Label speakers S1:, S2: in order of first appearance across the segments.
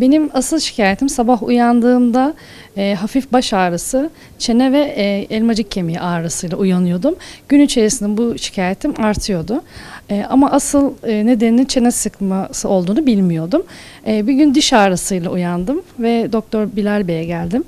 S1: Benim asıl şikayetim sabah uyandığımda e, hafif baş ağrısı, çene ve e, elmacık kemiği ağrısıyla uyanıyordum. Gün içerisinde bu şikayetim artıyordu. E, ama asıl e, nedeninin çene sıkması olduğunu bilmiyordum. E, bir gün diş ağrısıyla uyandım ve Doktor Bilal Bey'e geldim.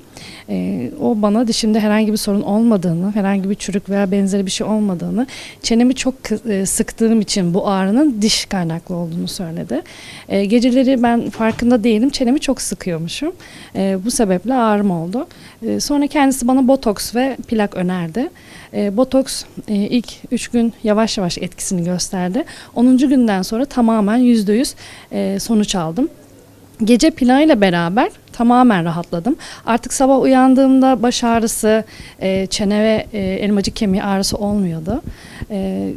S1: E, o bana dişimde herhangi bir sorun olmadığını, herhangi bir çürük veya benzeri bir şey olmadığını, çenemi çok e, sıktığım için bu ağrının diş kaynaklı olduğunu söyledi. E, geceleri ben farkında değilim, çenemi çok sıkıyormuşum. E, bu sebeple ağrım oldu. E, sonra kendisi bana botoks ve plak önerdi. E, botoks e, ilk 3 gün yavaş yavaş etkisini gösterdi. 10. günden sonra tamamen %100 e, sonuç aldım. Gece plağıyla beraber tamamen rahatladım. Artık sabah uyandığımda baş ağrısı, e, çene ve e, elmacık kemiği ağrısı olmuyordu. E,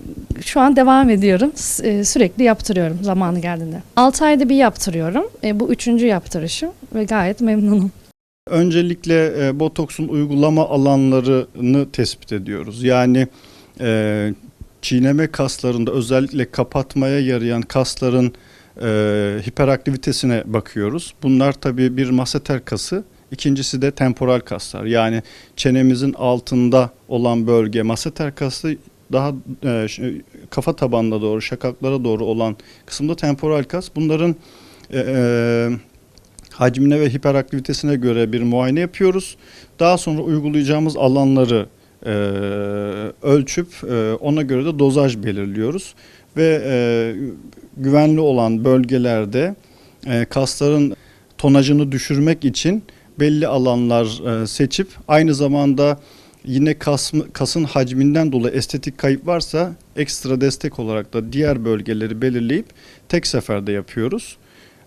S1: şu an devam ediyorum. S- e, sürekli yaptırıyorum zamanı geldiğinde. 6 ayda bir yaptırıyorum. E, bu üçüncü yaptırışım ve gayet memnunum.
S2: Öncelikle e, botoksun uygulama alanlarını tespit ediyoruz. Yani e, çiğneme kaslarında özellikle kapatmaya yarayan kasların e, hiperaktivitesine bakıyoruz. Bunlar tabii bir maseter kası, ikincisi de temporal kaslar. Yani çenemizin altında olan bölge maseter kası daha e, ş- kafa tabanına doğru, şakaklara doğru olan kısımda temporal kas. Bunların e, e, hacmine ve hiperaktivitesine göre bir muayene yapıyoruz. Daha sonra uygulayacağımız alanları e, ölçüp e, ona göre de dozaj belirliyoruz ve e, güvenli olan bölgelerde e, kasların tonajını düşürmek için belli alanlar e, seçip aynı zamanda yine kas, kasın hacminden dolayı estetik kayıp varsa ekstra destek olarak da diğer bölgeleri belirleyip tek seferde yapıyoruz.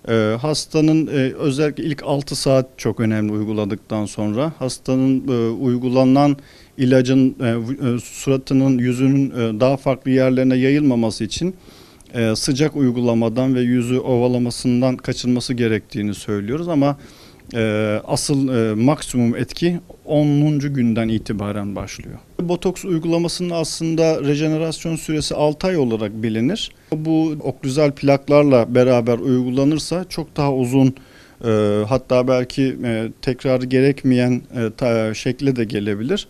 S2: Ee, hastanın e, özellikle ilk 6 saat çok önemli uyguladıktan sonra hastanın e, uygulanan ilacın e, e, suratının yüzünün e, daha farklı yerlerine yayılmaması için e, sıcak uygulamadan ve yüzü ovalamasından kaçınması gerektiğini söylüyoruz ama e, asıl e, maksimum etki 10. günden itibaren başlıyor. Botoks uygulamasının aslında rejenerasyon süresi 6 ay olarak bilinir. Bu oklüzal plaklarla beraber uygulanırsa çok daha uzun e, hatta belki e, tekrarı gerekmeyen e, ta- şekle de gelebilir.